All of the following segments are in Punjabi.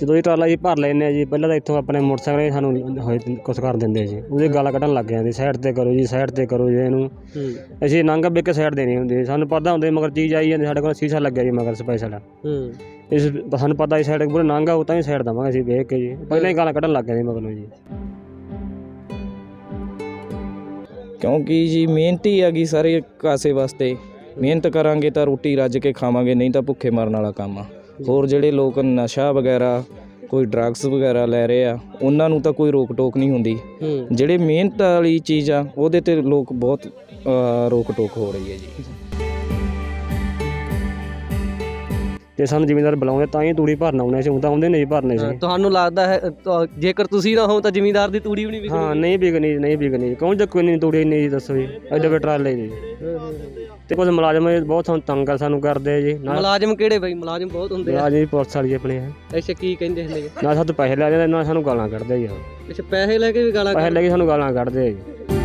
ਜਦੋਂ ਇਹ ਟਰਾਲਾ ਜੀ ਭਰ ਲੈਂਦੇ ਆ ਜੀ ਪਹਿਲਾਂ ਤਾਂ ਇੱਥੋਂ ਆਪਣੇ ਮੋਟਰਸਾਈਕਲ ਹੀ ਸਾਨੂੰ ਹੋਏ ਕੁਛ ਕਰ ਦਿੰਦੇ ਜੀ ਉਹਦੇ ਗਾਲਾਂ ਕੱਢਣ ਲੱਗ ਜਾਂਦੇ ਸਾਈਡ ਤੇ ਕਰੋ ਜੀ ਸਾਈਡ ਤੇ ਕਰੋ ਜੀ ਇਹਨੂੰ। ਹੂੰ। ਅਸੀਂ ਨੰਗਾ ਵੇ ਕੇ ਸਾਈਡ ਦੇਣੀ ਹੁੰਦੀ ਸਾਨੂੰ ਪਤਾ ਹੁੰਦੇ ਮਗਰ ਚੀਜ਼ ਆਈ ਜਾਂਦੀ ਸਾਡੇ ਕੋਲ ਸ਼ੀਸ਼ਾ ਲੱਗਿਆ ਜੀ ਮਗਰ ਸਪੈਸ਼ਲ। ਹੂੰ। ਇਸ ਸਾਨੂੰ ਪਤਾ ਸੀ ਸਾਈਡ ਪੂਰੇ ਨੰਗਾ ਉਹ ਤਾਂ ਹੀ ਸਾਈਡ ਦਵਾਂਗੇ ਅਸੀਂ ਵੇਖ ਕੇ ਜੀ। ਪਹਿਲਾਂ ਹੀ ਗਾਲਾਂ ਕੱਢਣ ਲੱਗ ਜਾਂਦੇ ਮਗਰ ਨੂੰ ਜੀ। ਕਿਉਂਕਿ ਜੀ ਮਿਹਨਤ ਹੀ ਹੈਗੀ ਸਾਰੇ ਕਾਸੇ ਵਾਸਤੇ। ਮਿਹਨਤ ਕਰਾਂਗੇ ਤਾਂ ਰੋਟੀ ਰੱਜ ਕੇ ਖਾਵਾਂਗੇ ਨਹੀਂ ਤਾਂ ਭੁੱਖੇ ਮਰਨ ਵਾਲਾ ਕੰਮ ਆ। ਹੋਰ ਜਿਹੜੇ ਲੋਕ ਨਸ਼ਾ ਵਗੈਰਾ ਕੋਈ ਡਰੱਗਸ ਵਗੈਰਾ ਲੈ ਰਹੇ ਆ ਉਹਨਾਂ ਨੂੰ ਤਾਂ ਕੋਈ ਰੋਕ ਟੋਕ ਨਹੀਂ ਹੁੰਦੀ। ਜਿਹੜੇ ਮਿਹਨਤ ਵਾਲੀ ਚੀਜ਼ ਆ ਉਹਦੇ ਤੇ ਲੋਕ ਬਹੁਤ ਰੋਕ ਟੋਕ ਹੋ ਰਹੀ ਹੈ ਜੀ। ਤੇ ਸਾਨੂੰ ਜ਼ਿਮੀਂਦਾਰ ਬੁਲਾਉਂਦੇ ਤਾਂ ਹੀ ਤੂੜੀ ਭਰਨ ਆਉਣੇ ਸੀ ਉਹ ਤਾਂ ਆਉਂਦੇ ਨਹੀਂ ਭਰਨੇ ਸੀ ਤੁਹਾਨੂੰ ਲੱਗਦਾ ਹੈ ਤੁਹਾ- ਜੇਕਰ ਤੁਸੀਂ ਨਾ ਹੋ ਤਾਂ ਜ਼ਿਮੀਂਦਾਰ ਦੀ ਤੂੜੀ ਵੀ ਨਹੀਂ ਹਾਂ ਨਹੀਂ ਵਿਕਣੀ ਨਹੀਂ ਵਿਕਣੀ ਕੌਣ ਜੇ ਕੋਈ ਨਹੀਂ ਤੂੜੀ ਨਹੀਂ ਜੀ ਦੱਸੋ ਜੀ। ਐਡੇ ਵੇ ਟਰਾਲੇ ਜੀ। ਤੇ ਕੁਝ ਮੁਲਾਜ਼ਮ ਇਹ ਬਹੁਤ ਸਾਨੂੰ ਤੰਗ ਸਾਨੂੰ ਕਰਦੇ ਆ ਜੀ। ਨਾ ਮੁਲਾਜ਼ਮ ਕਿਹੜੇ ਬਈ? ਮੁਲਾਜ਼ਮ ਬਹੁਤ ਹੁੰਦੇ ਆ। ਮੁਲਾਜ਼ਮ ਜੀ ਪੁਲਿਸ ਵਾਲੀ ਆਪਣੇ ਆ। ਅੱਛਾ ਕੀ ਕਹਿੰਦੇ ਹੁੰਦੇ ਆ? ਨਾ ਸਾਡੇ ਪੈਸੇ ਲੈ ਜਾਂਦੇ ਨਾ ਸਾਨੂੰ ਗਾਲਾਂ ਕੱਢਦੇ ਆ ਜੀ। ਅੱਛਾ ਪੈਸੇ ਲੈ ਕੇ ਵੀ ਗਾਲਾਂ ਪੈਸੇ ਲੈ ਕੇ ਸਾਨੂੰ ਗਾਲਾਂ ਕੱਢਦੇ ਆ ਜੀ।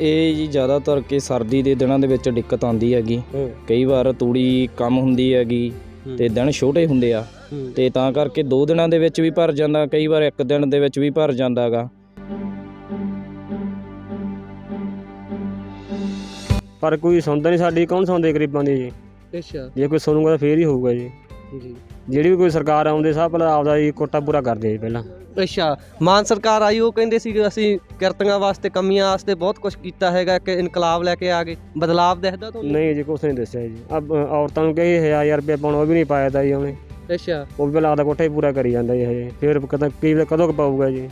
ਇਹ ਜੀ ਜ਼ਿਆਦਾਤਰ ਕਿ ਸਰਦੀ ਦੇ ਦਿਨਾਂ ਦੇ ਵਿੱਚ ਦਿੱਕਤ ਆਉਂਦੀ ਹੈਗੀ। ਕਈ ਵਾਰ ਤੂੜੀ ਕੰਮ ਹੁੰਦੀ ਹੈਗੀ ਤੇ ਦਿਨ ਛੋਟੇ ਹੁੰਦੇ ਆ। ਤੇ ਤਾਂ ਕਰਕੇ ਦੋ ਦਿਨਾਂ ਦੇ ਵਿੱਚ ਵੀ ਭਰ ਜਾਂਦਾ ਕਈ ਵਾਰ ਇੱਕ ਦਿਨ ਦੇ ਵਿੱਚ ਵੀ ਭਰ ਜਾਂਦਾਗਾ ਪਰ ਕੋਈ ਸੁਣਦਾ ਨਹੀਂ ਸਾਡੀ ਕੌਣ ਸੁਣਦੇ ਗਰੀਬਾਂ ਦੀ ਜੀ? ਅੱਛਾ। ਜੇ ਕੋਈ ਸੁਣੂਗਾ ਤਾਂ ਫੇਰ ਹੀ ਹੋਊਗਾ ਜੀ। ਜਿਹੜੀ ਵੀ ਕੋਈ ਸਰਕਾਰ ਆਉਂਦੇ ਸਭ ਪਹਿਲਾਂ ਆਪਦਾ ਜੀ ਕੋਟਾ ਪੂਰਾ ਕਰਦੇ ਆ ਜੀ ਪਹਿਲਾਂ। ਅੱਛਾ ਮਾਨ ਸਰਕਾਰ ਆਈ ਉਹ ਕਹਿੰਦੇ ਸੀ ਕਿ ਅਸੀਂ ਕਿਰਤੀਆਂ ਵਾਸਤੇ ਕਮੀਆਂ ਵਾਸਤੇ ਬਹੁਤ ਕੁਝ ਕੀਤਾ ਹੈਗਾ ਕਿ ਇਨਕਲਾਬ ਲੈ ਕੇ ਆ ਗਏ। ਬਦਲਾਵ ਦਿਖਦਾ ਤੁਹਾਨੂੰ? ਨਹੀਂ ਜੀ ਕੁਛ ਨਹੀਂ ਦੱਸਿਆ ਜੀ। ਅਬ ਔਰਤਾਂ ਨੂੰ ਕਹੀ 1000 ਰੁਪਏ ਪਾਉਣਾ ਉਹ ਵੀ ਨਹੀਂ ਪਾਇਆ ਤਾਂ ਜੀ ਉਹਨੇ। ਅੱਛਾ। ਉਹ ਵੀ ਪਹਿਲਾਂ ਆਪਦਾ ਕੋਟਾ ਹੀ ਪੂਰਾ ਕਰੀ ਜਾਂਦਾ ਜੀ ਹਜੇ। ਫਿਰ ਕਦੋਂ ਕੀ ਕਦੋਂ ਪਾਊਗਾ ਜੀ।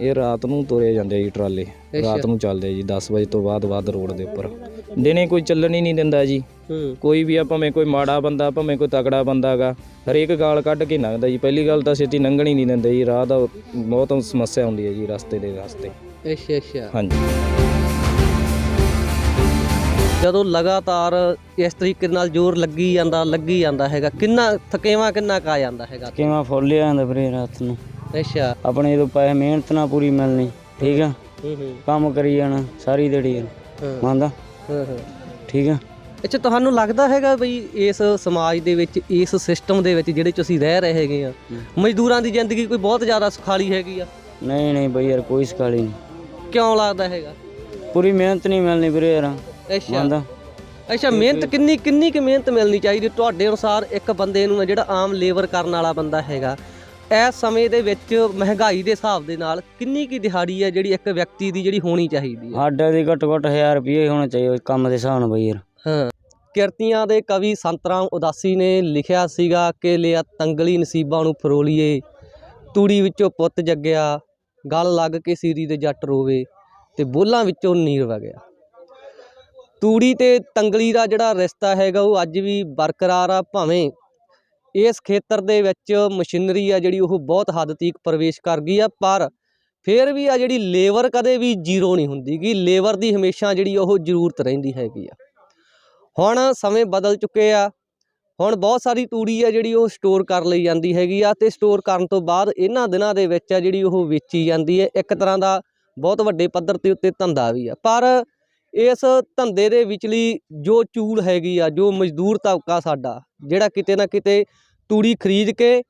ਇਹ ਰਾਤ ਨੂੰ ਤੁਰੇ ਜਾਂਦੇ ਆ ਜੀ ਟਰਾਲੇ। ਰਾਤ ਨੂੰ ਚੱਲਦੇ ਆ ਜੀ 10 ਵਜੇ ਤੋਂ ਬਾਅਦ ਬਾਅਦ ਰੋਡ ਦੇ ਉੱਪਰ। ਦਿਨੇ ਕੋਈ ਚੱਲਣ ਹੀ ਨਹੀਂ ਦਿੰਦਾ ਜੀ। ਹੂੰ ਕੋਈ ਵੀ ਆ ਭਾਵੇਂ ਕੋਈ ਮਾੜਾ ਬੰਦਾ ਭਾਵੇਂ ਕੋਈ ਤਕੜਾ ਬੰਦਾ ਹੈਗਾ ਹਰੇਕ ਗਾਲ ਕੱਢ ਕੇ ਲੰਘਦਾ ਜੀ। ਪਹਿਲੀ ਗੱਲ ਤਾਂ ਛੇਤੀ ਲੰਘਣ ਨਹੀਂ ਦਿੰਦੇ ਜੀ ਰਾਹ ਦਾ ਬਹੁਤ ਸਮੱਸਿਆ ਹੁੰਦੀ ਹੈ ਜੀ ਰਸਤੇ ਦੇ ਰਸਤੇ ਅੱਛਾ ਅੱਛਾ। ਹਾਂਜੀ। ਜਦੋਂ ਲਗਾਤਾਰ ਇਸ ਤਰੀਕੇ ਨਾਲ ਜ਼ੋਰ ਲੱਗੀ ਜਾਂਦਾ ਲੱਗੀ ਜਾਂਦਾ ਹੈਗਾ ਕਿੰਨਾ ਥਕੇਵਾ ਕਿੰਨਾ ਕਾ ਜਾਂਦਾ ਹੈਗਾ? ਕਿਵੇਂ ਫੁੱਲ ਜਾਂਦਾ ਵੀਰੇ ਰਾਤ ਨੂੰ। ਅੱਛਾ। ਆਪਣੇ ਜਦੋਂ ਪੈਸੇ ਮਿਹਨਤ ਨਾਲ ਪੂਰੀ ਮਿਲਣੀ ਠੀਕ ਆ? ਹੂੰ ਹੂੰ। ਕੰਮ ਕਰੀ ਜਾਣਾ ਸਾਰੀ ਦਿਹਾੜੀ। ਮੰਨਦਾ? ਹਾਂ ਹਾਂ। ਠੀਕ ਆ? ਅੱਛਾ ਤੁਹਾਨੂੰ ਲੱਗਦਾ ਹੈਗਾ ਬਈ ਇਸ ਸਮਾਜ ਦੇ ਵਿੱਚ ਇਸ ਸਿਸਟਮ ਦੇ ਵਿੱਚ ਜਿਹੜੇ ਚ ਅਸੀਂ ਰਹਿ ਰਹੇ ਹੈਗੇ ਆ ਮਜ਼ਦੂਰਾਂ ਦੀ ਜ਼ਿੰਦਗੀ ਕੋਈ ਬਹੁਤ ਜ਼ਿਆਦਾ ਸੁਖਾਲੀ ਹੈਗੀ ਆ? ਨਹੀਂ ਨਹੀਂ ਬਈ ਯਾਰ ਕੋਈ ਸਕਾਲੀ ਨਹੀਂ। ਕਿਉਂ ਲੱਗਦਾ ਹੈਗਾ? ਪੂਰੀ ਮਿਹਨਤ ਨਹੀਂ ਮਿਲਣੀ ਵੀਰੇ ਯਾਰ। ਅੱਛਾ। ਅੱਛਾ ਮਿਹਨਤ ਕਿੰਨੀ ਕਿੰਨੀ ਕਿ ਮਿਹਨਤ ਮਿਲਣੀ ਚਾਹੀਦੀ? ਤੁਹਾਡੇ ਅਨੁਸਾਰ ਇੱਕ ਬੰਦੇ ਨੂੰ ਜਿਹੜਾ ਆਮ ਲੇਬਰ ਕਰਨ ਵਾਲਾ ਬੰਦਾ ਹੈਗਾ ਇਸ ਸਮੇਂ ਦੇ ਵਿੱਚ ਮਹਿੰਗਾਈ ਦੇ ਹਿਸਾਬ ਦੇ ਨਾਲ ਕਿੰਨੀ ਕੀ ਦਿਹਾੜੀ ਹੈ ਜਿਹੜੀ ਇੱਕ ਵਿਅਕਤੀ ਦੀ ਜਿਹੜੀ ਹੋਣੀ ਚਾਹੀਦੀ ਹੈ? ਸਾਡਾ ਦੀ ਘੱਟੋ ਘੱਟ 1000 ਰੁਪਏ ਹੋਣਾ ਚਾਹੀਦਾ ਕੰਮ ਦੇ ਹਿਸਾਬ ਨਾਲ ਬਈ ਯਾਰ। ਹਾਂ। ਕਿਰਤੀਆਂ ਦੇ ਕਵੀ ਸੰਤਰਾਮ ਉਦਾਸੀ ਨੇ ਲਿਖਿਆ ਸੀਗਾ ਕਿ ਲਿਆ ਤੰਗਲੀ ਨਸੀਬਾਂ ਨੂੰ ਫਰੋਲੀਏ, ਤੂੜੀ ਵਿੱਚੋਂ ਪੁੱਤ ਜੱਗਿਆ, ਗਲ ਲੱਗ ਕੇ ਸੀਰੀ ਦੇ ਜੱਟ ਰੋਵੇ ਤੇ ਬੋਲਾਂ ਵਿੱਚੋਂ ਨੀਰ ਵਗਿਆ ਤੂੜੀ ਤੇ ਤੰਗਲੀ ਦਾ ਜਿਹੜਾ ਰਿਸ਼ਤਾ ਹੈਗਾ ਉਹ ਅੱਜ ਵੀ ਬਰਕਰਾਰ ਆ, ਭਾਵੇਂ ਇਸ ਖੇਤਰ ਦੇ ਵਿੱਚ ਮਸ਼ੀਨਰੀ ਆ ਜਿਹੜੀ ਉਹ ਬਹੁਤ ਹੱਦ ਤੱਕ ਪ੍ਰਵੇਸ਼ ਕਰ ਗਈ ਆ, ਪਰ ਫਿਰ ਵੀ ਆ ਜਿਹੜੀ ਲੇਬਰ ਕਦੇ ਵੀ ਜ਼ੀਰੋ ਨਹੀਂ ਹੁੰਦੀ ਗੀ। ਲੇਬਰ ਦੀ ਹਮੇਸ਼ਾ ਜਿਹੜੀ ਉਹ ਜ਼ਰੂਰਤ ਰਹਿੰਦੀ ਹੈਗੀ ਆ। ਹੁਣ ਸਮੇਂ ਬਦਲ ਚੁੱਕੇ ਆ। ਹੁਣ ਬਹੁਤ ਸਾਰੀ ਤੂੜੀ ਆ ਜਿਹੜੀ ਉਹ ਸਟੋਰ ਕਰ ਲਈ ਜਾਂਦੀ ਹੈਗੀ ਆ ਤੇ ਸਟੋਰ ਕਰਨ ਤੋਂ ਬਾਅਦ ਇਹਨਾਂ ਦਿਨਾਂ ਦੇ ਵਿੱਚ ਆ ਜਿਹੜੀ ਉਹ ਵੇਚੀ ਜਾਂਦੀ ਹੈ। ਇੱਕ ਤਰ੍ਹਾਂ ਦਾ ਬਹੁਤ ਵੱਡੇ ਪੱਧਰ ਤੇ ਉੱਤੇ ਧੰਦਾ ਵੀ ਆ। ਪਰ ਇਸ ਧੰਦੇ ਦੇ ਵਿਚਲੀ ਜੋ ਚੂਲ ਹੈਗੀ ਆ, ਜੋ ਮਜ਼ਦੂਰ ਤਬਕਾ ਸਾਡਾ, ਜਿਹੜਾ ਕਿਤੇ ਨਾ ਕਿਤੇ ਤੂੜੀ ਖਰੀਦ ਕੇ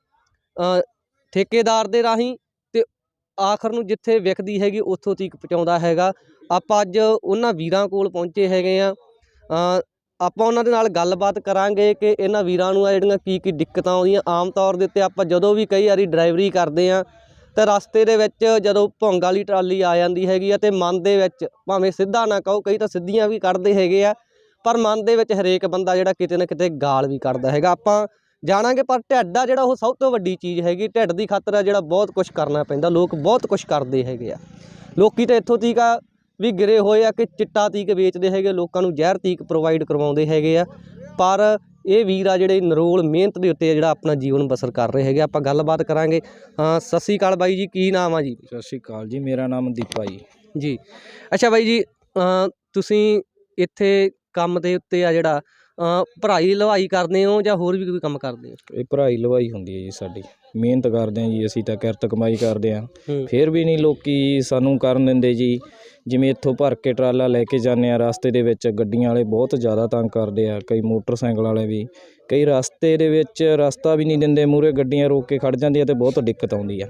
ਠੇਕੇਦਾਰ ਦੇ ਰਾਹੀਂ ਤੇ ਆਖਰ ਨੂੰ ਜਿੱਥੇ ਵਿਕਦੀ ਹੈਗੀ ਉੱਥੋਂ ਤੀਕ ਪਹੁੰਚਾਉਂਦਾ ਹੈਗਾ। ਆਪਾਂ ਅੱਜ ਉਹਨਾਂ ਵੀਰਾਂ ਕੋਲ ਪਹੁੰਚੇ ਹੈਗੇ ਆ। ਆਪਾਂ ਉਹਨਾਂ ਦੇ ਨਾਲ ਗੱਲਬਾਤ ਕਰਾਂਗੇ ਕਿ ਇਹਨਾਂ ਵੀਰਾਂ ਨੂੰ ਆ ਜਿਹੜੀਆਂ ਕੀ ਕੀ ਦਿੱਕਤਾਂ ਆਉਂਦੀਆਂ। ਆਮ ਤੌਰ ਦੇ ਉੱਤੇ ਆਪਾਂ ਜਦੋਂ ਵੀ ਕਈ ਵਾਰੀ ਡਰਾਈਵਰੀ ਕਰਦੇ ਆ ਤਾਂ ਰਸਤੇ ਦੇ ਵਿੱਚ ਜਦੋਂ ਭੁੰਗ ਵਾਲੀ ਟਰਾਲੀ ਆ ਜਾਂਦੀ ਹੈਗੀ ਆ ਤੇ ਮਨ ਦੇ ਵਿੱਚ ਭਾਵੇਂ ਸਿੱਧਾ ਨਾ ਕਹੋ, ਕਈ ਤਾਂ ਸਿੱਧੀਆਂ ਵੀ ਕੱਢਦੇ ਹੈਗੇ ਆ, ਪਰ ਮਨ ਦੇ ਵਿੱਚ ਹਰੇਕ ਬੰਦਾ ਜਿਹੜਾ ਕਿਤੇ ਨਾ ਕਿਤੇ ਗਾਲ ਵੀ ਕੱਢਦਾ ਹੈਗਾ। ਆਪਾਂ ਜਾਣਾਂਗੇ, ਪਰ ਢਿੱਡ ਆ ਜਿਹੜਾ ਉਹ ਸਭ ਤੋਂ ਵੱਡੀ ਚੀਜ਼ ਹੈਗੀ, ਢਿੱਡ ਦੀ ਖਾਤਰ ਆ ਜਿਹੜਾ ਬਹੁਤ ਕੁਝ ਕਰਨਾ ਪੈਂਦਾ, ਲੋਕ ਬਹੁਤ ਕੁਝ ਕਰਦੇ ਹੈਗੇ ਆ। ਲੋਕੀ ਤਾਂ ਇੱਥੋਂ ਤੀਕ ਆ ਵੀ ਗਿਰੇ ਹੋਏ ਆ ਕਿ ਚਿੱਟਾ ਤੀਕ ਵੇਚਦੇ ਹੈਗੇ ਲੋਕਾਂ ਨੂੰ ਜ਼ਹਿਰ ਤੀਕ ਪ੍ਰੋਵਾਈਡ ਕਰਵਾਉਂਦੇ ਹੈਗੇ ਆ। ਪਰ ਇਹ ਵੀਰ ਆ ਜਿਹੜੇ ਨਰੋਲ ਮਿਹਨਤ ਦੇ ਉੱਤੇ ਜਿਹੜਾ ਆਪਣਾ ਜੀਵਨ ਬਸਰ ਕਰ ਰਹੇ ਹੈਗੇ। ਆਪਾਂ ਗੱਲਬਾਤ ਕਰਾਂਗੇ। ਅ, ਸਤਿ ਸ਼੍ਰੀ ਅਕਾਲ ਬਾਈ ਜੀ ਕੀ ਨਾਮ ਆ ਜੀ? ਸਤਿ ਸ਼੍ਰੀ ਅਕਾਲ ਜੀ ਮੇਰਾ ਨਾਮ ਦੀਪਾ ਜੀ। ਜੀ। ਅੱਛਾ ਬਾਈ ਜੀ ਤੁਸੀਂ ਇੱਥੇ ਕੰਮ ਦੇ ਉੱਤੇ ਆ ਜਿਹੜਾ ਭਰਾਈ ਲਵਾਈ ਕਰਦੇ ਹੋ ਜਾਂ ਹੋਰ ਵੀ ਕੋਈ ਕੰਮ ਕਰਦੇ ਹੋ? ਇਹ ਭਰਾਈ ਲਵਾਈ ਹੁੰਦੀ ਹੈ ਜੀ ਸਾਡੀ। ਮਿਹਨਤ ਕਰਦੇ ਹਾਂ ਜੀ ਅਸੀਂ ਤਾਂ ਕਿਰਤ ਕਮਾਈ ਕਰਦੇ ਹਾਂ। ਹੂੰ। ਫਿਰ ਵੀ ਨਹੀਂ ਲੋਕੀ ਸਾਨੂੰ ਕਰਨ ਦਿੰਦੇ ਜੀ। ਜਿਵੇਂ ਇੱਥੋਂ ਭਰ ਕੇ ਟਰਾਲਾ ਲੈ ਕੇ ਜਾਂਦੇ ਆ ਰਸਤੇ ਦੇ ਵਿੱਚ ਗੱਡੀਆਂ ਵਾਲੇ ਬਹੁਤ ਜ਼ਿਆਦਾ ਤੰਗ ਕਰਦੇ ਆ ਕਈ ਮੋਟਰਸਾਈਕਲ ਵਾਲੇ ਵੀ ਕਈ ਰਸਤੇ ਦੇ ਵਿੱਚ ਰਸਤਾ ਵੀ ਨਹੀਂ ਦਿੰਦੇ ਮੂਰੇ ਗੱਡੀਆਂ ਰੋਕ ਕੇ ਖੜ ਜਾਂਦੀਆਂ ਤੇ ਬਹੁਤ ਦਿੱਕਤ ਆਉਂਦੀ ਆ।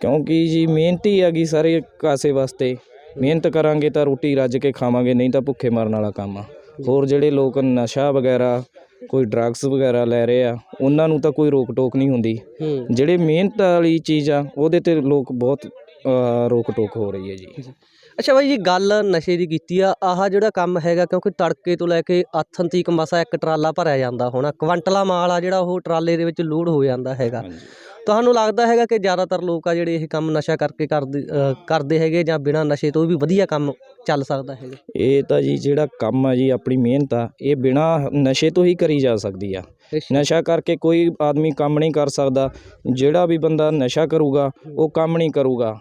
ਕਿਉਂਕਿ ਜੀ ਮਿਹਨਤੀ ਹੈਗੀ ਸਾਰੇ ਕਾਸੇ ਵਾਸਤੇ ਮਿਹਨਤ ਕਰਾਂਗੇ ਤਾਂ ਰੋਟੀ ਰੱਜ ਕੇ ਖਾਵਾਂਗੇ ਨਹੀਂ ਤਾਂ ਭੁੱਖੇ ਮਰਨ ਵਾਲਾ ਕੰਮ ਆ। ਹੋਰ ਜਿਹੜੇ ਲੋਕ ਨਸ਼ਾ ਵਗੈਰਾ ਕੋਈ ਡਰੱਗਸ ਵਗੈਰਾ ਲੈ ਰਹੇ ਆ ਉਹਨਾਂ ਨੂੰ ਤਾਂ ਕੋਈ ਰੋਕ ਟੋਕ ਨਹੀਂ ਹੁੰਦੀ। ਹੂੰ। ਜਿਹੜੇ ਮਿਹਨਤ ਵਾਲੀ ਚੀਜ਼ ਆ ਉਹਦੇ ਤੇ ਲੋਕ ਬਹੁਤ ਰੋਕ ਟੋਕ ਹੋ ਰਹੀ ਹੈ ਜੀ। ਅੱਛਾ ਬਾਈ ਜੀ ਗੱਲ ਨਸ਼ੇ ਦੀ ਕੀਤੀ ਆ ਆਹ ਜਿਹੜਾ ਕੰਮ ਹੈਗਾ ਕਿਉਂਕਿ ਤੜਕੇ ਤੋਂ ਲੈ ਕੇ ਆਥਣ ਤੀਕ ਮਸਾ ਇੱਕ ਟਰਾਲਾ ਭਰਿਆ ਜਾਂਦਾ ਹੋਣਾ ਕੁਆਂਟਲਾਂ ਮਾਲ ਆ ਜਿਹੜਾ ਉਹ ਟਰਾਲੇ ਦੇ ਵਿੱਚ ਲੋਡ ਹੋ ਜਾਂਦਾ ਹੈਗਾ। ਤੁਹਾਨੂੰ ਲੱਗਦਾ ਹੈਗਾ ਕਿ ਜ਼ਿਆਦਾਤਰ ਲੋਕ ਆ ਜਿਹੜੇ ਇਹ ਕੰਮ ਨਸ਼ਾ ਕਰਕੇ ਕਰਦੇ ਕਰਦੇ ਹੈਗੇ ਜਾਂ ਬਿਨਾਂ ਨਸ਼ੇ ਤੋਂ ਵੀ ਵਧੀਆ ਕੰਮ ਚੱਲ ਸਕਦਾ ਹੈਗਾ? ਇਹ ਤਾਂ ਜੀ ਜਿਹੜਾ ਕੰਮ ਆ ਜੀ ਆਪਣੀ ਮਿਹਨਤ ਆ ਇਹ ਬਿਨਾ ਨਸ਼ੇ ਤੋਂ ਹੀ ਕਰੀ ਜਾ ਸਕਦੀ ਆ। ਨਸ਼ਾ ਕਰਕੇ ਕੋਈ ਆਦਮੀ ਕੰਮ ਨਹੀਂ ਕਰ ਸਕਦਾ ਜਿਹੜਾ ਵੀ ਬੰਦਾ ਨਸ਼ਾ ਕਰੂਗਾ ਉਹ ਕੰਮ ਨਹੀਂ ਕਰੂਗਾ।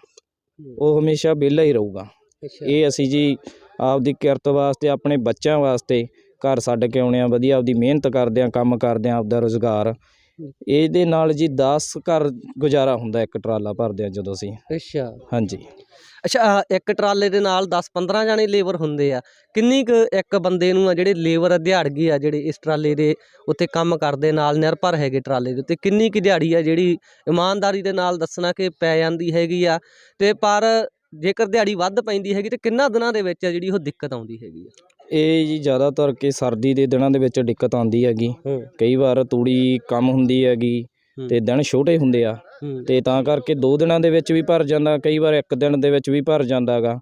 ਉਹ ਹਮੇਸ਼ਾ ਵਿਹਲਾ ਹੀ ਰਹੂਗਾ। ਇਹ ਅਸੀਂ ਜੀ ਆਪਦੀ ਕਿਰਤ ਵਾਸਤੇ ਆਪਣੇ ਬੱਚਿਆਂ ਵਾਸਤੇ ਘਰ ਛੱਡ ਕੇ ਆਉਣੇ ਆ ਵਧੀਆ ਆਪਦੀ ਮਿਹਨਤ ਕਰਦੇ ਆ ਕੰਮ ਕਰਦੇ ਆ ਆਪਦਾ ਰੋਜ਼ਗਾਰ। ਇਹਦੇ ਨਾਲ ਜੀ 10 ਘਰ ਗੁਜ਼ਾਰਾ ਹੁੰਦਾ ਇੱਕ ਟਰਾਲਾ ਭਰਦੇ ਆ ਜਦੋਂ ਅਸੀਂ। ਅੱਛਾ। ਹਾਂਜੀ। ਅੱਛਾ ਆਹ ਇੱਕ ਟਰਾਲੇ ਦੇ ਨਾਲ 10-15 ਜਾਣੇ ਲੇਬਰ ਹੁੰਦੇ ਆ। ਕਿੰਨੀ ਕੁ ਇੱਕ ਬੰਦੇ ਨੂੰ ਆ ਜਿਹੜੇ ਲੇਬਰ ਦਿਹਾੜਗੀ ਆ ਜਿਹੜੇ ਇਸ ਟਰਾਲੇ ਦੇ ਉੱਤੇ ਕੰਮ ਕਰਦੇ ਨਾਲ ਨਿਰਭਰ ਹੈਗੇ ਟਰਾਲੇ ਦੇ ਉੱਤੇ ਕਿੰਨੀ ਕੁ ਦਿਹਾੜੀ ਆ ਜਿਹੜੀ ਇਮਾਨਦਾਰੀ ਦੇ ਨਾਲ ਦੱਸਣਾ ਕਿ ਪੈ ਜਾਂਦੀ ਹੈਗੀ ਆ। ਤੇ ਪਰ ਜੇਕਰ ਦਿਹਾੜੀ ਵੱਧ ਪੈਂਦੀ ਹੈਗੀ ਤੇ ਕਿੰਨਾ ਦਿਨਾਂ ਦੇ ਵਿੱਚ ਆ ਜਿਹੜੀ ਉਹ ਦਿੱਕਤ ਆਉਂਦੀ ਹੈਗੀ ਆ? ਇਹ ਜੀ ਜ਼ਿਆਦਾਤਰ ਕਿ ਸਰਦੀ ਦੇ ਦਿਨਾਂ ਦੇ ਵਿੱਚ ਦਿੱਕਤ ਆਉਂਦੀ ਹੈਗੀ। ਹੂੰ। ਕਈ ਵਾਰ ਤੂੜੀ ਕੰਮ ਹੁੰਦੀ ਹੈਗੀ ਹੂੰ। ਤੇ ਦਿਨ ਛੋਟੇ ਹੁੰਦੇ ਆ। ਹੂੰ। ਤੇ ਤਾਂ ਕਰਕੇ ਦੋ ਦਿਨਾਂ ਦੇ ਵਿੱਚ ਵੀ ਭਰ ਜਾਂਦਾ ਕਈ ਵਾਰ ਇੱਕ ਦਿਨ ਦੇ ਵਿੱਚ ਵੀ ਭਰ ਜਾਂਦਾਗਾ।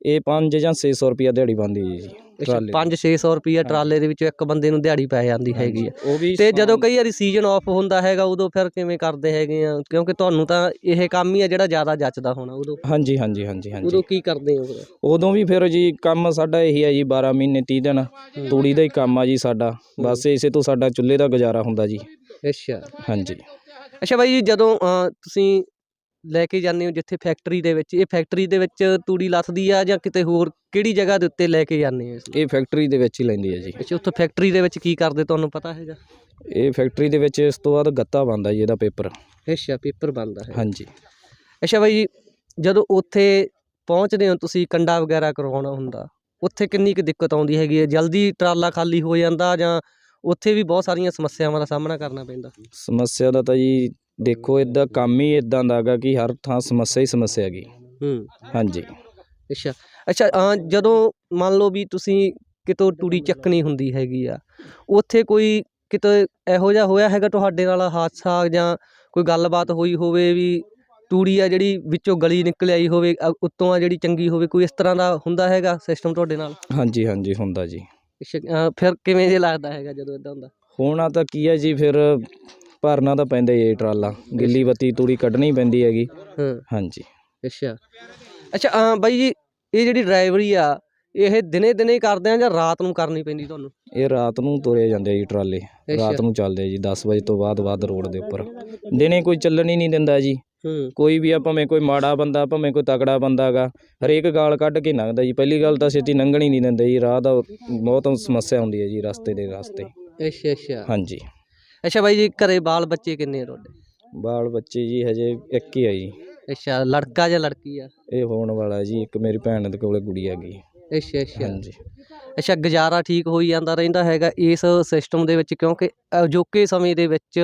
ਇਹ 5 ਜਾਂ 600 ਰੁਪਿਆ ਦਿਹਾੜੀ ਬਣਦੀ ਹੈ ਜੀ ਟਰਾਲੇ ਦੀ। 5-600 ਰੁਪਈਆ ਟਰਾਲੇ ਦੇ ਵਿੱਚੋਂ ਇੱਕ ਬੰਦੇ ਨੂੰ ਦਿਹਾੜੀ ਪੈ ਜਾਂਦੀ ਹੈਗੀ ਆ। ਉਹ ਵੀ ਤੇ ਜਦੋਂ ਕਈ ਵਾਰੀ ਸੀਜ਼ਨ ਆਫ ਹੁੰਦਾ ਹੈਗਾ ਉਦੋਂ ਫਿਰ ਕਿਵੇਂ ਕਰਦੇ ਹੈਗੇ ਆ? ਕਿਉਂਕਿ ਤੁਹਾਨੂੰ ਤਾਂ ਇਹ ਕੰਮ ਹੀ ਆ ਜਿਹੜਾ ਜ਼ਿਆਦਾ ਜੱਚਦਾ ਹੋਣਾ ਉਦੋਂ। ਹਾਂਜੀ ਹਾਂਜੀ ਹਾਂਜੀ ਹਾਂਜੀ। ਉਦੋਂ ਕੀ ਕਰਦੇ ਹੋ? ਫਿਰ ਉਦੋਂ ਵੀ ਫਿਰ ਜੀ ਕੰਮ ਸਾਡਾ ਇਹੀ ਹੈ ਜੀ 12 ਮਹੀਨੇ 30 ਦਿਨ। ਤੂੜੀ ਦਾ ਹੀ ਕੰਮ ਆ ਜੀ ਸਾਡਾ। ਬਸ ਇਸੇ ਤੋਂ ਸਾਡਾ ਚੁੱਲ੍ਹੇ ਦਾ ਗੁਜ਼ਾਰਾ ਹੁੰਦਾ ਜੀ। ਅੱਛਾ। ਹਾਂਜੀ। ਅੱਛਾ ਬਾਈ ਜੀ ਜਦੋਂ ਤੁਸੀਂ ਲੈ ਕੇ ਜਾਂਦੇ ਹੋ ਜਿੱਥੇ ਫੈਕਟਰੀ ਦੇ ਵਿੱਚ? ਇਹ ਫੈਕਟਰੀ ਦੇ ਵਿੱਚ ਤੂੜੀ ਲੱਥਦੀ ਆ ਜਾਂ ਕਿਤੇ ਹੋਰ ਕਿਹੜੀ ਜਗ੍ਹਾ ਦੇ ਉੱਤੇ ਲੈ ਕੇ ਜਾਂਦੇ ਹੋ ਇਸ? ਇਹ ਫੈਕਟਰੀ ਦੇ ਵਿੱਚ ਹੀ ਲੈਂਦੀ ਹੈ ਜੀ। ਅੱਛਾ ਉੱਥੇ ਫੈਕਟਰੀ ਦੇ ਵਿੱਚ ਕੀ ਕਰਦੇ ਤੁਹਾਨੂੰ ਪਤਾ ਹੈਗਾ? ਇਹ ਫੈਕਟਰੀ ਦੇ ਵਿੱਚ ਇਸ ਤੋਂ ਬਾਅਦ ਗੱਤਾ ਬਣਦਾ ਜੀ ਇਹਦਾ ਪੇਪਰ। ਅੱਛਾ ਪੇਪਰ ਬਣਦਾ ਹੈ। ਹਾਂਜੀ। ਅੱਛਾ ਬਾਈ ਜੀ ਜਦੋਂ ਉੱਥੇ ਪਹੁੰਚਦੇ ਹੋ ਤੁਸੀਂ ਕੰਡਾ ਵਗੈਰਾ ਕਰਵਾਉਣਾ ਹੁੰਦਾ ਉੱਥੇ ਕਿੰਨੀ ਕੁ ਦਿੱਕਤ ਆਉਂਦੀ ਹੈਗੀ ਹੈ? ਜਲਦੀ ਟਰਾਲਾ ਖਾਲੀ ਹੋ ਜਾਂਦਾ ਜਾਂ ਉੱਥੇ ਵੀ ਬਹੁਤ ਸਾਰੀਆਂ ਸਮੱਸਿਆਵਾਂ ਦਾ ਸਾਹਮਣਾ ਕਰਨਾ ਪੈਂਦਾ? ਸਮੱਸਿਆ ਦਾ ਤਾਂ ਜੀ ਦੇਖੋ ਇਦਾਂ ਕੰਮ ਹੀ ਇਦਾਂ ਦਾ ਹੈਗਾ ਕਿ ਹਰ ਥਾਂ ਸਮੱਸਿਆ ਹੀ ਸਮੱਸਿਆ ਹੈਗੀ। ਹੂੰ। ਹਾਂਜੀ। ਅੱਛਾ। ਅੱਛਾ ਜਦੋਂ ਮੰਨ ਲਓ ਵੀ ਤੁਸੀਂ ਕਿਤੋਂ ਤੂੜੀ ਚੱਕਣੀ ਹੁੰਦੀ ਹੈਗੀ ਆ ਉੱਥੇ ਕੋਈ ਕਿਤੇ ਇਹੋ ਜਿਹਾ ਹੋਇਆ ਹੈਗਾ ਤੁਹਾਡੇ ਨਾਲ ਹਾਦਸਾ ਜਾਂ ਕੋਈ ਗੱਲਬਾਤ ਹੋਈ ਹੋਵੇ ਵੀ ਤੂੜੀ ਆ ਜਿਹੜੀ ਵਿੱਚੋਂ ਗਲੀ ਨਿਕਲ ਆਈ ਹੋਵੇ ਅ, ਉੱਤੋਂ ਆ ਜਿਹੜੀ ਚੰਗੀ ਹੋਵੇ ਕੋਈ ਇਸ ਤਰ੍ਹਾਂ ਦਾ ਹੁੰਦਾ ਹੈਗਾ ਸਿਸਟਮ ਤੁਹਾਡੇ ਨਾਲ? ਹਾਂਜੀ ਹਾਂਜੀ ਹੁੰਦਾ ਜੀ। ਅੱਛਾ, ਫਿਰ ਕਿਵੇਂ ਜੇ ਲੱਗਦਾ ਹੈਗਾ ਜਦੋਂ ਇਦਾਂ ਹੁੰਦਾ? ਹੋਣਾ ਤਾਂ ਕੀ ਹੈ ਜੀ ਫਿਰ ਭਰਨਾ ਤਾਂ ਪੈਂਦਾ ਹੀ ਹੈ ਟਰਾਲਾ। ਗਿੱਲੀ ਬੱਤੀ ਤੂੜੀ ਕੱਢਣੀ ਪੈਂਦੀ ਹੈਗੀ। ਹਾਂ। ਹਾਂਜੀ। ਅੱਛਾ। ਅੱਛਾ ਅ, ਬਾਈ ਜੀ ਇਹ ਜਿਹੜੀ ਡਰਾਈਵਰੀ ਆ ਇਹ ਦਿਨੇ ਦਿਨੇ ਕਰਦੇ ਆ ਜਾਂ ਰਾਤ ਨੂੰ ਕਰਨੀ ਪੈਂਦੀ ਤੁਹਾਨੂੰ? ਇਹ ਰਾਤ ਨੂੰ ਤੁਰੇ ਜਾਂਦੇ ਆ ਜੀ ਟਰਾਲੇ। ਰਾਤ ਨੂੰ ਚੱਲਦੇ ਆ ਜੀ 10 ਵਜੇ ਤੋਂ ਬਾਅਦ ਬਾਅਦ ਰੋਡ ਦੇ ਉੱਪਰ। ਦਿਨੇ ਕੋਈ ਚੱਲਣ ਹੀ ਨਹੀਂ ਦਿੰਦਾ ਜੀ। ਹੂੰ। ਕੋਈ ਵੀ ਆ ਭਾਵੇਂ ਕੋਈ ਮਾੜਾ ਬੰਦਾ ਭਾਵੇਂ ਕੋਈ ਤਕੜਾ ਬੰਦਾ ਹੈਗਾ ਹਰੇਕ ਗਾਲ ਕੱਢ ਕੇ ਲੰਘਦਾ ਜੀ। ਪਹਿਲੀ ਗੱਲ ਤਾਂ ਛੇਤੀ ਲੰਘਣ ਨਹੀਂ ਦਿੰਦੇ ਜੀ ਰਾਹ ਦਾ ਬਹੁਤ ਸਮੱਸਿਆ ਹੁੰਦੀ ਹੈ ਜੀ ਰਸਤੇ ਦੇ ਰਸਤੇ। ਅੱਛਾ ਅੱਛਾ। ਹਾਂਜੀ। ਅੱਛਾ ਬਾਈ ਜੀ ਘਰੇ ਬਾਲ ਬੱਚੇ ਕਿੰਨੇ ਆ ਤੁਹਾਡੇ? ਬਾਲ ਬੱਚੇ ਜੀ ਹਜੇ ਇੱਕ ਹੀ ਆ ਜੀ। ਅੱਛਾ ਲੜਕਾ ਜਾਂ ਲੜਕੀ ਆ? ਇਹ ਹੋਣ ਵਾਲਾ ਜੀ ਇੱਕ ਮੇਰੀ ਭੈਣ ਦੇ ਕੋਲੇ ਗੁੜੀ ਹੈਗੀ। ਅੱਛਾ ਅੱਛਾ। ਹਾਂਜੀ। ਅੱਛਾ ਗੁਜ਼ਾਰਾ ਠੀਕ ਹੋਈ ਜਾਂਦਾ ਰਹਿੰਦਾ ਹੈਗਾ ਇਸ ਸਿਸਟਮ ਦੇ ਵਿੱਚ ਕਿਉਂਕਿ ਅਜੋਕੇ ਸਮੇਂ ਦੇ ਵਿੱਚ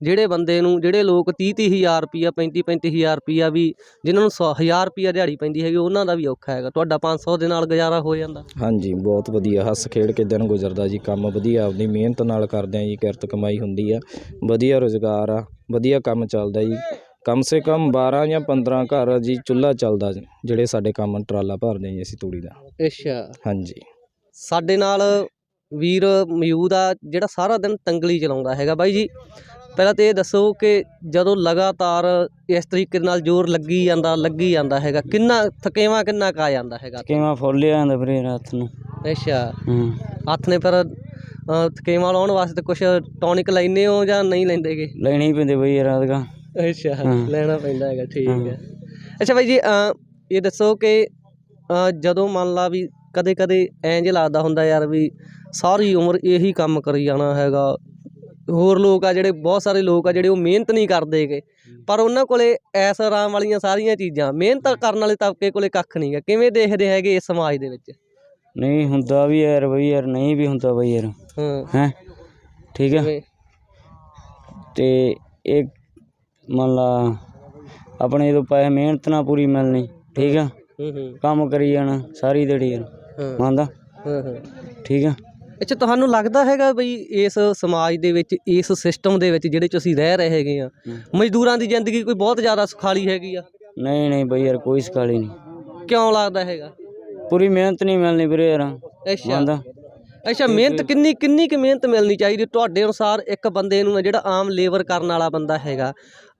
ਜਿਹੜੇ ਬੰਦੇ ਨੂੰ ਜਿਹੜੇ ਲੋਕ 30 ਤੀਹ ਹਜ਼ਾਰ ਰੁਪਈਆ 35 35 ਹਜ਼ਾਰ ਰੁਪਈਆ ਵੀ ਜਿਨ੍ਹਾਂ ਨੂੰ 100 ਹਜ਼ਾਰ ਰੁਪਈਆ ਦਿਹਾੜੀ ਪੈਂਦੀ ਹੈਗੀ ਉਹਨਾਂ ਦਾ ਵੀ ਔਖਾ ਹੈਗਾ। ਤੁਹਾਡਾ 500 ਦੇ ਨਾਲ ਗੁਜ਼ਾਰਾ ਹੋ ਜਾਂਦਾ? ਹਾਂਜੀ ਬਹੁਤ ਵਧੀਆ। ਹੱਸ ਖੇਡ ਕੇ ਦਿਨ ਗੁਜ਼ਰਦਾ ਜੀ ਕੰਮ ਵਧੀਆ ਆਪਦੀ ਮਿਹਨਤ ਨਾਲ ਕਰਦੇ ਆ ਜੀ ਕਿਰਤ ਕਮਾਈ ਹੁੰਦੀ ਆ। ਵਧੀਆ ਰੋਜ਼ਗਾਰ ਆ ਵਧੀਆ ਕੰਮ ਚੱਲਦਾ ਜੀ। ਕਮ ਸੇ ਕਮ 12 ਜਾਂ 15 ਘਰ ਜੀ ਚੁੱਲ੍ਹਾ ਚੱਲਦਾ ਜੀ, ਜਿਹੜੇ ਸਾਡੇ ਕੰਮ ਟਰਾਲਾ ਭਰਦੇ ਜੀ ਅਸੀਂ ਤੂੜੀ ਦਾ। ਅੱਛਾ। ਹਾਂਜੀ। ਸਾਡੇ ਨਾਲ ਵੀਰ ਮੌਜੂਦ ਆ ਜਿਹੜਾ ਸਾਰਾ ਦਿਨ ਤੰਗਲੀ ਚਲਾਉਂਦਾ ਹੈਗਾ ਬਾਈ ਜੀ। ਪਹਿਲਾਂ ਤੇ ਇਹ ਦੱਸੋ ਕਿ ਜਦੋਂ ਲਗਾਤਾਰ ਇਸ ਤਰੀਕੇ ਨਾਲ ਜ਼ੋਰ ਲੱਗੀ ਜਾਂਦਾ ਲੱਗੀ ਜਾਂਦਾ ਹੈਗਾ ਕਿੰਨਾ ਥਕੇਵਾ ਕਿੰਨਾ ਕਾ ਜਾਂਦਾ ਹੈਗਾ? ਕਿਵੇਂ ਫੁੱਲ ਜਾਂਦਾ ਵੀਰੇ ਰਾਤ ਨੂੰ। ਅੱਛਾ। ਹੂੰ। ਹੱਥ ਨੇ ਫਿਰ ਅ, ਥਕੇਵਾ ਲਾਉਣ ਵਾਸਤੇ ਕੁਝ ਟੌਨਿਕ ਲੈਨੇ ਹੋ ਜਾਂ ਨਹੀਂ ਲੈਂਦੇਗੇ? ਲੈਣੀ ਪੈਂਦੀ ਬਈ ਰਾਤ ਦਾ ਅੱਛਾ ਹਾਂ। ਲੈਣਾ ਪੈਂਦਾ ਹੈਗਾ ਠੀਕ ਹਾਂ। ਹੈ। ਅੱਛਾ ਬਾਈ ਜੀ ਅ, ਇਹ ਦੱਸੋ ਕਿ ਜਦੋਂ ਮੰਨ ਲਾ ਵੀ ਕਦੇ ਕਦੇ ਜਿਹਾ ਲੱਗਦਾ ਹੁੰਦਾ ਯਾਰ ਵੀ ਸਾਰੀ ਉਮਰ ਇਹੀ ਕੰਮ ਕਰੀ ਜਾਣਾ ਹੈਗਾ ਹੋਰ ਲੋਕ ਆ ਜਿਹੜੇ ਬਹੁਤ ਸਾਰੇ ਲੋਕ ਆ ਜਿਹੜੇ ਉਹ ਮਿਹਨਤ ਨਹੀਂ ਕਰਦੇਗੇ ਪਰ ਉਹਨਾਂ ਕੋਲੇ ਐਸ ਆਰਾਮ ਵਾਲੀਆਂ ਸਾਰੀਆਂ ਚੀਜ਼ਾਂ ਮਿਹਨਤ ਕਰਨ ਵਾਲੇ ਤਬਕੇ ਕੋਲੇ ਕੱਖ ਨਹੀਂ ਗਾ। ਕਿਵੇਂ ਦੇਖਦੇ ਹੈਗੇ ਇਸ ਸਮਾਜ ਦੇ ਵਿੱਚ? ਨਹੀਂ ਹੁੰਦਾ ਵੀ ਯਾਰ ਬਈ ਯਾਰ ਨਹੀਂ ਵੀ ਹੁੰਦਾ ਬਈ ਯਾਰ। ਹਾਂ। ਹੈ? ਠੀਕ ਹੈ ਕਿਵੇਂ? ਤੇ ਇਹ ਮੰਨ ਲਾ ਆਪਣੇ ਜਦੋਂ ਪੈਸੇ ਮਿਹਨਤ ਨਾਲ ਪੂਰੀ ਮਿਲਣੀ ਠੀਕ ਆ? ਕੰਮ ਕਰੀ ਜਾਣਾ ਸਾਰੀ ਦਿਹਾੜੀ ਯਾਰ ਮੰਨਦਾ? ਠੀਕ ਆ? ਅੱਛਾ ਤੁਹਾਨੂੰ ਲੱਗਦਾ ਹੈਗਾ ਬਈ ਇਸ ਸਮਾਜ ਦੇ ਵਿੱਚ ਇਸ ਸਿਸਟਮ ਦੇ ਵਿੱਚ ਜਿਹੜੇ ਚ ਅਸੀਂ ਰਹਿ ਰਹੇ ਹੈਗੇ ਆ ਮਜ਼ਦੂਰਾਂ ਦੀ ਜ਼ਿੰਦਗੀ ਕੋਈ ਬਹੁਤ ਜ਼ਿਆਦਾ ਸੁਖਾਲੀ ਹੈਗੀ ਆ? ਨਹੀਂ ਨਹੀਂ ਬਈ ਯਾਰ ਕੋਈ ਸਕਾਲੀ ਨਹੀਂ। ਕਿਉਂ ਲੱਗਦਾ ਹੈਗਾ? ਪੂਰੀ ਮਿਹਨਤ ਨਹੀਂ ਮਿਲਣੀ ਵੀਰੇ ਯਾਰ। ਅੱਛਾ। ਮੰਨਦਾ? ਅੱਛਾ ਮਿਹਨਤ ਕਿੰਨੀ ਕਿੰਨੀ ਕੁ ਮਿਹਨਤ ਮਿਲਣੀ ਚਾਹੀਦੀ? ਤੁਹਾਡੇ ਅਨੁਸਾਰ ਇੱਕ ਬੰਦੇ ਨੂੰ ਜਿਹੜਾ ਆਮ ਲੇਬਰ ਕਰਨ ਵਾਲਾ ਬੰਦਾ ਹੈਗਾ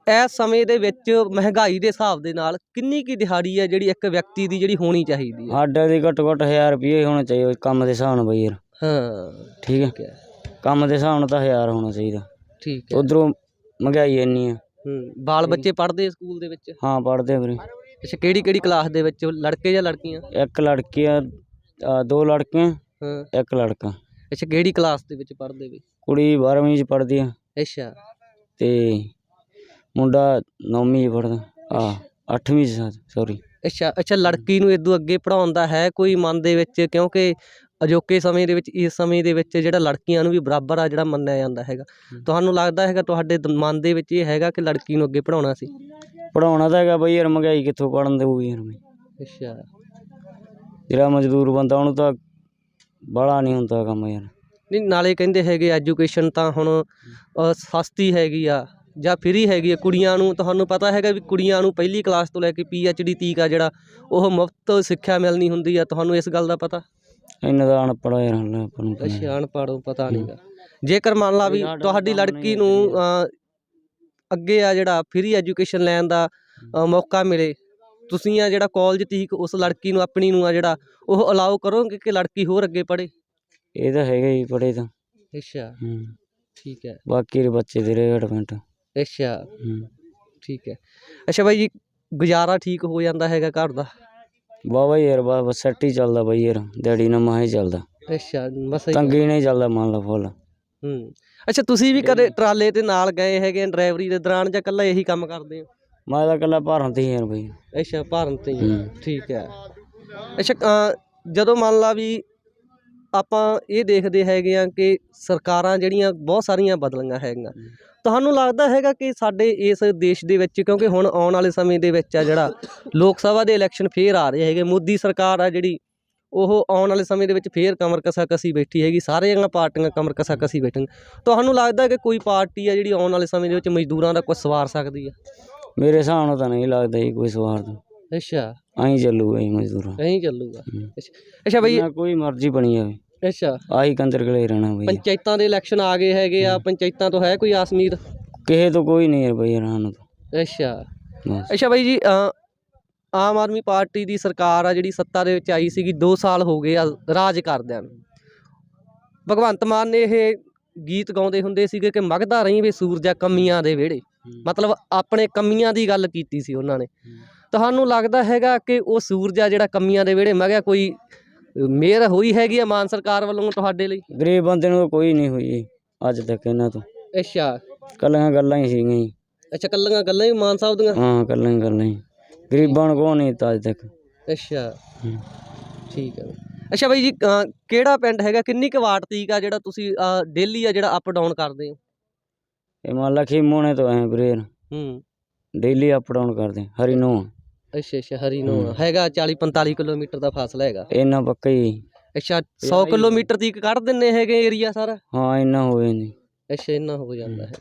ਇਸ ਸਮੇਂ ਦੇ ਵਿੱਚ ਮਹਿੰਗਾਈ ਦੇ ਹਿਸਾਬ ਦੇ ਨਾਲ ਕਿੰਨੀ ਕੀ ਦਿਹਾੜੀ ਹੈ ਜਿਹੜੀ ਇੱਕ ਵਿਅਕਤੀ ਦੀ ਜਿਹੜੀ ਹੋਣੀ ਚਾਹੀਦੀ ਹੈ ਸਾਡਾ ਦੀ ਘੱਟੋ ਘੱਟ 1000 ਰੁਪਏ ਹੋਣਾ ਚਾਹੀਦਾ ਕੰਮ ਦੇ ਹਿਸਾਬ ਨਾਲ ਬਈ ਯਾਰ। ਹਾਂ ਠੀਕ ਹੈ ਕੰਮ ਦੇ ਹਿਸਾਬ ਨਾਲ ਤਾਂ 1000 ਹੋਣਾ ਚਾਹੀਦਾ। ਠੀਕ ਹੈ ਉਧਰੋਂ ਮਹਿੰਗਾਈ ਇੰਨੀ ਆ ਹੂੰ ਬਾਲ ਬੱਚੇ ਪੜ੍ਹਦੇ ਸਕੂਲ ਦੇ ਵਿੱਚ? ਹਾਂ ਪੜਦੇ ਵੀਰੇ। ਅੱਛਾ ਕਿਹੜੀ ਕਿਹੜੀ ਕਲਾਸ ਦੇ ਵਿੱਚ? ਲੜਕੇ ਜਾਂ ਲੜਕੀਆਂ? ਇੱਕ ਲੜਕੀ ਆ ਆ, ਦੋ ਲੜਕੀਆਂ ਹਾਂ। ਇੱਕ ਲੜਕਾ। ਅੱਛਾ ਕਿਹੜੀ ਕਲਾਸ ਦੇ ਵਿੱਚ ਪੜ੍ਹਦੇ ਵੀ ਕੁੜੀ 12ਵੀਂ ਚ ਪੜਦੀ ਆ। ਅੱਛਾ। ਤੇ ਮੁੰਡਾ 9ਵੀਂ ਚ ਪੜਦਾ ਆ 8ਵੀਂ ਚ ਸੌਰੀ ਅੱਛਾ ਅੱਛਾ ਲੜਕੀ ਨੂੰ ਇਦੋਂ ਅੱਗੇ ਪੜਾਉਣ ਦਾ ਹੈ ਕੋਈ ਮਨ ਦੇ ਵਿੱਚ? ਕਿਉਂਕਿ ਅਜੋਕੇ ਸਮੇਂ ਦੇ ਵਿੱਚ ਇਸ ਸਮੇਂ ਦੇ ਵਿੱਚ ਜਿਹੜਾ ਲੜਕੀਆਂ ਨੂੰ ਵੀ ਬਰਾਬਰ ਆ ਜਿਹੜਾ ਮੰਨਿਆ ਜਾਂਦਾ ਹੈਗਾ। ਤੁਹਾਨੂੰ ਲੱਗਦਾ ਹੈਗਾ ਤੁਹਾਡੇ ਦ- ਮਨ ਦੇ ਵਿੱਚ ਇਹ ਹੈਗਾ ਕਿ ਲੜਕੀ ਨੂੰ ਅੱਗੇ ਪੜਾਉਣਾ ਸੀ? ਪੜਾਉਣਾ ਤਾਂ ਹੈਗਾ ਬਈ ਯਾਰ ਮਹਿੰਗਾਈ ਕਿੱਥੋਂ ਪੜਨ ਦੇਊਗੀ ਯਾਰ ਬਈ। ਅੱਛਾ। ਜਿਹੜਾ ਮਜ਼ਦੂਰ ਬੰਦਾ ਉਹਨੂੰ ਤਾਂ ਬੜਾ ਨਹੀਂ ਹੁੰਦਾ ਕੰਮ ਯਾਰ। ਨਹੀਂ ਨਾਲੇ ਕਹਿੰਦੇ ਹੈਗੇ ਐਜੂਕੇਸ਼ਨ ਤਾਂ ਹੁਣ ਅ, ਸਸਤੀ ਹੈਗੀ ਆ। ਜਾਂ ਫ੍ਰੀ ਹੈਗੀ ਆ ਕੁੜੀਆਂ ਨੂੰ ਤੁਹਾਨੂੰ ਪਤਾ ਹੈਗਾ ਵੀ ਕੁੜੀਆਂ ਨੂੰ ਪਹਿਲੀ ਕਲਾਸ ਤੋਂ ਲੈ ਕੇ ਡੀ ਤੀਕ ਆ ਜਿਹੜਾ ਉਹ ਮੁਫਤ ਸਿੱਖਿਆ ਮਿਲਣੀ ਹੁੰਦੀ ਆ ਤੁਹਾਨੂੰ ਇਸ ਗੱਲ ਦਾ ਪਤਾ? ਇਹਨਾਂ ਦਾ ਅਨਪੜ੍ਹ ਯਾਰ ਹਲੇ ਆਪਾਂ ਨੂੰ ਪਤਾ। ਅੱਛਾ ਅਨਪੜ੍ਹ ਪਤਾ ਨਹੀਂਗਾ ਜੇਕਰ ਮੰਨ ਲਾ ਵੀ ਤੁਹਾਡੀ ਲੜਕੀ ਨੂੰ ਅ, ਅੱਗੇ ਆ ਜਿਹੜਾ ਫ੍ਰੀ ਐਜੂਕੇਸ਼ਨ ਲੈਣ ਦਾ ਅ, ਮੌਕਾ ਮਿਲੇ ਤੁਸੀਂ ਆ ਜਿਹੜਾ ਕਾਲਜ ਤੀਕ ਉਸ ਲੜਕੀ ਨੂੰ ਆਪਣੀ ਨੂੰ ਆ ਜਿਹੜਾ ਉਹ ਅਲਾਉ ਕਰੋਗੇ ਕਿ ਲੜਕੀ ਹੋਰ ਅੱਗੇ ਪੜ੍ਹੇ? ਇਹ ਤਾਂ ਹੈਗਾ ਹੀ ਪੜੇ ਤਾਂ। ਅੱਛਾ। ਹੂੰ। ਠੀਕ ਹੈ। ਬਾਕੀ ਦੇ ਬੱਚੇ ਦੇ ਰੇਗੜਮੈਂਟ ਅੱਛਾ। ਹੂੰ। ਠੀਕ ਹੈ। ਅੱਛਾ ਬਾਈ ਜੀ ਗੁਜ਼ਾਰਾ ਠੀਕ ਹੋ ਜਾਂਦਾ ਹੈਗਾ ਘਰ ਦਾ? ਬਾਬਾ ਯਾਰ ਬਾ ਸੈੱਟ ਹੀ ਚੱਲਦਾ ਬਈ ਯਾਰ ਦਿਹਾੜੀ ਨਾਲ ਮਾਹ ਹੀ ਚੱਲਦਾ। ਅੱਛਾ ਬਸ ਇਹੀ- ਤੰਗੀ ਨਹੀਂ ਚੱਲਦਾ ਮੰਨ ਲਾ ਫੁੱਲ। ਹੂੰ। ਅੱਛਾ ਤੁਸੀਂ ਵੀ ਕਦੇ ਟਰਾਲੇ ਤੇ ਨਾਲ ਗਏ ਹੈਗੇ ਡਰਾਈਵਰੀ ਦੇ ਦੌਰਾਨ ਜਾਂ ਇਕੱਲਾ ਇਹੀ ਕੰਮ ਕਰਦੇ ਹੋ? ਮੈਂ ਤਾਂ ਇਕੱਲਾ ਭਾਰਨ ਤੇ ਹੀ ਯਾਰ ਬਈ। ਅੱਛਾ ਭਾਰਨ ਤੇ ਹੀ ਹੋ। ਹੂੰ। ਠੀਕ ਹੈ। ਅੱਛਾ ਜਦੋਂ ਮੰਨ ਲਾ ਵੀ ਆਪਾਂ ਇਹ ਦੇਖਦੇ ਹੈਗੇ ਆ ਕਿ ਸਰਕਾਰਾਂ ਜਿਹੜੀਆਂ ਬਹੁਤ ਸਾਰੀਆਂ ਬਦਲੀਆਂ ਹੈਗੀਆਂ। ਤੁਹਾਨੂੰ ਲੱਗਦਾ ਹੈਗਾ ਕਿ ਸਾਡੇ ਇਸ ਦੇਸ਼ ਦੇ ਵਿੱਚ ਕਿਉਂਕਿ ਹੁਣ ਆਉਣ ਵਾਲੇ ਸਮੇਂ ਦੇ ਵਿੱਚ ਆ ਜਿਹੜਾ ਲੋਕ ਸਭਾ ਦੇ ਇਲੈਕਸ਼ਨ ਫੇਰ ਆ ਰਹੇ ਹੈਗੇ ਮੋਦੀ ਸਰਕਾਰ ਆ ਜਿਹੜੀ ਉਹ ਆਉਣ ਵਾਲੇ ਸਮੇਂ ਦੇ ਵਿੱਚ ਫੇਰ ਕਮਰ ਕਸਾ ਕਸੀ ਬੈਠੀ ਹੈਗੀ ਸਾਰੀਆਂ ਪਾਰਟੀਆਂ ਕਮਰ ਕਸਾ ਕਸੀ ਬੈਠਣ। ਤੁਹਾਨੂੰ ਲੱਗਦਾ ਕਿ ਕੋਈ ਪਾਰਟੀ ਆ ਜਿਹੜੀ ਆਉਣ ਵਾਲੇ ਸਮੇਂ ਦੇ ਵਿੱਚ ਮਜ਼ਦੂਰਾਂ ਦਾ ਕੁਝ ਸਵਾਰ ਸਕਦੀ ਆ? ਮੇਰੇ ਹਿਸਾਬ ਨਾਲ ਤਾਂ ਨਹੀਂ ਲੱਗਦਾ ਜੀ ਕੋਈ ਸਵਾਰ ਤਾਂ। ਅੱਛਾ। ਆਈ ਚੱਲੂਗਾ ਜੀ ਮਜ਼ਦੂਰਾਂ। ਨਹੀਂ ਚੱਲੂਗਾ। ਅੱਛਾ। ਅੱਛਾ ਬਈ ਨਾ ਕੋਈ ਮਰਜ਼ੀ ਬਣੀ ਜਾਵੇ। ਅੱਛਾ। ਆਹੀ ਕੰਦਰ ਗਲੇ ਰਹਿਣਾ ਬਈ। ਪੰਚਾਇਤਾਂ ਦੇ ਇਲੈਕਸ਼ਨ ਆ ਗਏ ਹੈਗੇ ਆ ਪੰਚਾਇਤਾਂ ਤੋਂ ਹੈ ਕੋਈ ਆਸ ਉਮੀਦ ਕਿਸੇ ਤੋਂ ਕੋਈ ਨਹੀਂ ਯਾਰ ਬਈ ਸਾਨੂੰ ਤਾਂ ਅੱਛਾ। ਬਸ। ਅੱਛਾ ਬਾਈ ਜੀ ਅ, ਆਮ ਆਦਮੀ ਪਾਰਟੀ ਦੀ ਸਰਕਾਰ ਆ ਜਿਹੜੀ ਸੱਤਾ ਦੇ ਵਿੱਚ ਆਈ ਸੀਗੀ 2 ਸਾਲ ਹੋ ਗਏ ਆ ਰਾਜ ਕਰਦਿਆਂ ਨੂੰ। ਭਗਵੰਤ ਮਾਨ ਨੇ ਇਹ ਗੀਤ ਗਾਉਂਦੇ ਹੁੰਦੇ ਸੀਗੇ ਕਿ ਮਗਦਾ ਰਹੀ ਵੇ ਸੂਰਜਾ ਕਮੀਆਂ ਦੇ ਵਿਹੜੇ। ਮਤਲਬ ਆਪਣੇ ਕਮੀਆਂ ਦੀ ਗੱਲ ਕੀਤੀ ਸੀ ਉਹਨਾਂ ਨੇ। ਤੁਹਾਨੂੰ ਲੱਗਦਾ ਹੈਗਾ ਕਿ ਉਹ ਸੂਰਜਾ ਜਿਹੜਾ ਕਮੀਆਂ ਦੇ ਵਿਹੜੇ? ਮਗਿਆ ਕੋਈ ਮਿਹਰ ਹੋਈ ਹੈਗੀ ਆ ਮਾਨ ਸਰਕਾਰ ਵੱਲੋਂ ਤੁਹਾਡੇ ਲਈ? ਗਰੀਬ ਬੰਦੇ ਨੂੰ ਤਾਂ ਕੋਈ ਨਹੀਂ ਹੋਈ ਜੀ ਅੱਜ ਤੱਕ ਇਹਨਾਂ ਤੋਂ। ਅੱਛਾ। ਕੱਲੀਆਂ ਗੱਲਾਂ ਹੀ ਸੀਗੀਆਂ ਜੀ। ਅੱਛਾ ਕੱਲੀਆਂ ਗੱਲਾਂ ਹੀ ਮਾਨ ਸਾਹਿਬ ਦੀਆਂ? ਹਾਂ ਕੱਲੀਆਂ ਗੱਲਾਂ ਹੀ। ਗਰੀਬਾਂ ਨੂੰ ਕੋਈ ਨਹੀਂ ਦਿੱਤਾ ਅੱਜ ਤੱਕ? ਅੱਛਾ। ਹੂੰ। ਠੀਕ ਹੈ ਅੱਛਾ ਬਾਈ ਜੀ ਕਿਹੜਾ ਪਿੰਡ ਹੈਗਾ? ਕਿੰਨੀ ਕੁ ਵਾਟ ਤੀਕ ਆ ਜਿਹੜਾ ਤੁਸੀਂ ਡੇਲੀ ਆ ਜਿਹੜਾ ਅਪ ਡਾਊਨ ਕਰਦੇ ਹੋ? ਇਹ ਮੰਨ ਲਾ ਤੋਂ ਆਏ ਵੀਰੇ ਹੂੰ। ਡੇਲੀ ਅਪ ਡਾਊਨ ਕਰਦੇ ਹਰੀ ਨੂੰ ਅੱਛਾ ਅੱਛਾ ਹਰੀ ਨੂੰ ਹੈਗਾ 40 45 ਕਿਲੋਮੀਟਰ ਦਾ ਫਾਸਲਾ ਹੈਗਾ। ਇੰਨਾ ਪੱਕਾ ਹੀ ਅੱਛਾ 100 ਕਿਲੋਮੀਟਰ ਤੀਕ ਕੱਢ ਦਿੰਨੇ ਹੈਗੇ ਏਰੀਆ ਸਾਰਾ? ਹਾਂ ਇੰਨਾ ਹੋਵੇ ਨਹੀਂ ਅੱਛਾ ਇੰਨਾ ਹੋ ਜਾਂਦਾ ਹੈ।